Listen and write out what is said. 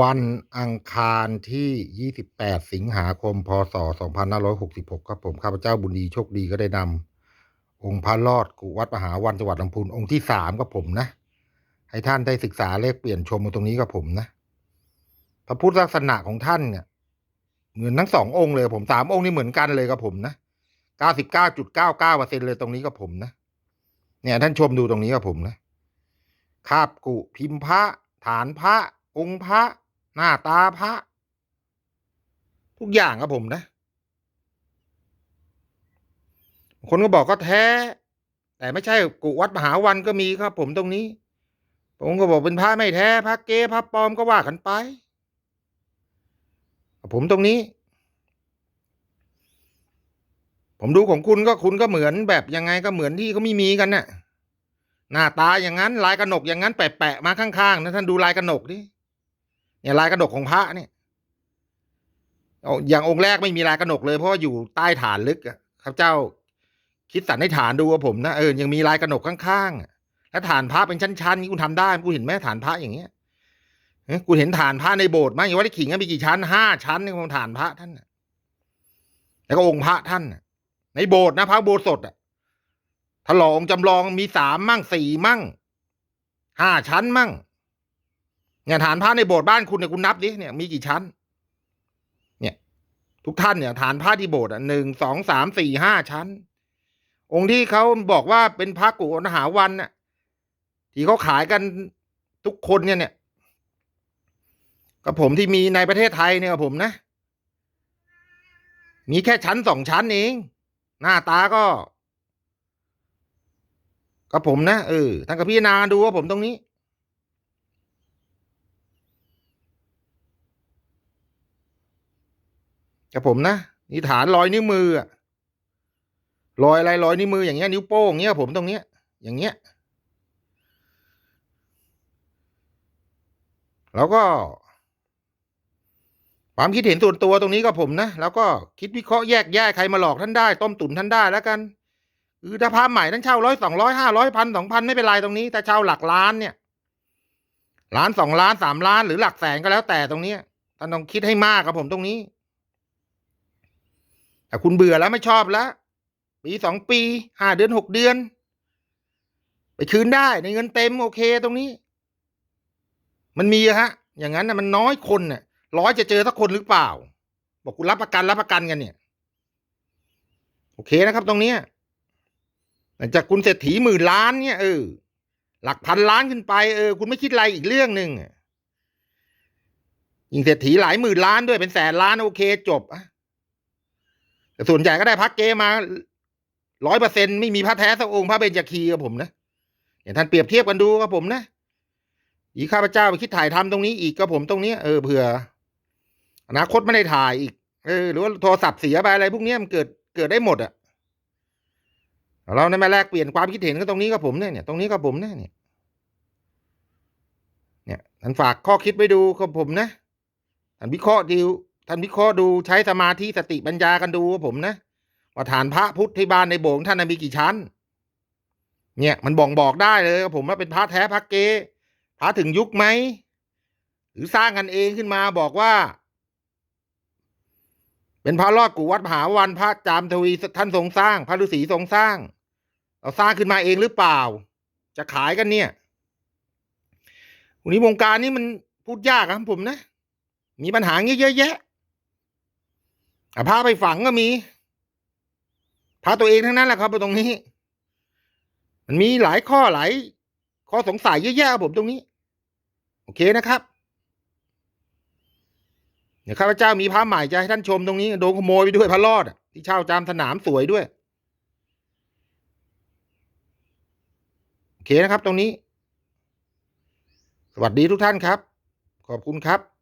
วันอังคารที่ 28 สิงหาคม พศ 2566 ครับผมข้าพเจ้าบุญดีโชคดีก็ได้นำองค์พระรอดกุวัดมหาวันจังหวัดลำพูนองค์ที่สามกับผมนะ ให้ท่านได้ศึกษาเลขเปลี่ยนชมตรงนี้กับผมนะพระพุทธลักษณะของท่านเนี่ยเหมือนทั้งสององค์เลยผมสามองค์นี่เหมือนกันเลยกับผมนะ 99.99%เลยตรงนี้กับผมนะ เนี่ยท่านชมดูตรงนี้กับผมนะคาบกุพิมพ์พระฐานพระ องค์พระ หน้าตาพระ ทุกอย่างครับผมนะคนก็บอกก็แท้ แต่ไม่ใช่กุวัดมหาวันก็มีครับ ผมตรงนี้ผมก็บอกเป็นพระไม่แท้พระเก้พระปลอมก็ว่ากันไป ผมตรงนี้ ผมดูของคุณก็คุณก็เหมือนแบบยังไงก็เหมือนที่เขาไม่มีกันน่ะหน้าตาอย่างนั้นลายกระหนกอย่างนั้นแปะๆมาข้างๆนะท่านดูลายกระหนกดิ เนี่ยลายกระหนกของพระเนี่ยอย่างองค์แรกไม่มีลายกระหนกเลยเพราะว่าอยู่ใต้ฐานลึกอะข้าพเจ้าคิดสันนิษฐานดูว่าผมนะเออยังมีลายกระหนกข้างๆแล้วฐานพระเป็นชั้นๆนี่คุณทำได้กูเห็นไหมฐานพระอย่างเงี้ยกูเห็นฐานพระในโบสถ์มั้ยอย่างว่าที่ขิงมีกี่ชั้นห้าชั้นนี่ของฐานพระท่านแล้วก็องค์พระท่านในโบสถ์นะพระโบสถ์อะถลองจำลองมีสามมั่งสี่มั่งห้าชั้นมั่ง เนี่ยฐานพระในโบสถ์บ้านคุณเนี่ยคุณนับดิเนี่ยมีกี่ชั้น เนี่ย ทุกท่านเนี่ย ฐานพระที่โบสถ์อะหนึ่งสองสามสี่ห้าชั้น องค์ที่เขาบอกว่าเป็นพระกุณหาวันน่ะที่เขาขายกันทุกคนเนี่ยเนี่ยกับผมที่มีในประเทศไทยเนี่ยกับผมนะ มีแค่ชั้นสองชั้นเอง หน้าตาก็กับผมนะเออท่านกับพี่นาดูว่าผมตรงนี้ กับผมนะนี่ฐานรอยนิ้วมืออะรอยอะไรรอยนิ้วมืออย่างเงี้ยนิ้วโป้งเงี้ยผมตรงเนี้ย อย่างเงี้ยแล้วก็ ความคิดเห็นส่วนตัวตรงนี้ก็ผมนะแล้วก็คิดวิเคราะห์แยกแยะใครมาหลอกท่านได้ ต้มตุ๋นท่านได้แล้วกันคือถ้าพระใหม่ท่านเช่าร้อยสองร้อยห้าร้อยพันสองพันไม่เป็นไรตรงนี้แต่เช่าหลักล้านเนี่ยล้านสองล้านสามล้านหรือหลักแสนก็แล้วแต่ตรงเนี้ยท่านต้องคิดให้มากครับผมตรงนี้ แต่คุณเบื่อแล้วไม่ชอบแล้วปีสองปีห้าเดือนหกเดือน ไปคืนได้ในเงินเต็มโอเคตรงนี้ มันมีฮะ อย่างนั้นนะมันน้อยคนน่ะร้อยจะเจอสักคนหรือเปล่า บอกคุณรับประกันรับประกันกันเนี่ย โอเคนะครับตรงเนี้ยหลังจากคุณเศรษฐีหมื่นล้านเนี่ยเออหลักพันล้านขึ้นไปเออคุณไม่คิดอะไรอีกเรื่องหนึ่งยิ่งเศรษฐีหลายหมื่นล้านด้วยเป็นแสนล้านโอเคจบอะ แต่ส่วนใหญ่ก็ได้พักเกมาร้อยเปอร์เซ็นไม่มีพระแท้สักองค์พระเบญจคีกับผมนะอย่างท่านเปรียบเทียบกันดูกับผมนะอีกข้าพเจ้าไปคิดถ่ายทำตรงนี้อีกกับผมตรงนี้เออเผื่ออนาคตไม่ได้ถ่ายอีก เออ หรือว่าโทรศัพท์เสียไปอะไรพวกนี้มันเกิดเกิดได้หมดอะเราในมาแลกเปลี่ยนความคิดเห็นก็ตรงนี้กับผมเนี่ยเนี่ยตรงนี้กับผมเนี่ยเนี่ยเนี่ยท่านฝากข้อคิดไว้ดูกับผมนะท่านวิเคราะห์ดู ท่านวิเคราะห์ดูใช้สมาธิสติปัญญากันดูผมนะว่าฐานพระพุทธที่บ้านในโบสถ์ท่านมีกี่ชั้น เนี่ยมันบ่งบอกได้เลยกับผมว่าเป็นพระแท้พระเกพระถึงยุคไหมหรือสร้างกันเองขึ้นมาบอกว่า เป็นพระรอดกูวัดมหาวันพระจามทวีท่านทรงสร้าง พระฤาษีทรงสร้างเราสร้างขึ้นมาเองหรือเปล่า จะขายกันเนี่ยวันนี้วงการนี้มันพูดยากครับผมนะ มีปัญหาเงี้ยเยอะแยะอะ พาไปฝังก็มี พาตัวเองทั้งนั้นแหละครับตรงนี้ มันมีหลายข้อหลายข้อสงสัยเยอะแยะผมตรงนี้ โอเคนะครับเดี๋ยวข้าพเจ้ามีพระใหม่จะให้ท่านชมตรงนี้โดนขโมยไปด้วยพระรอดที่เช่าจามสนามสวยด้วยโอเคนะครับตรงนี้ สวัสดีทุกท่านครับ ขอบคุณครับ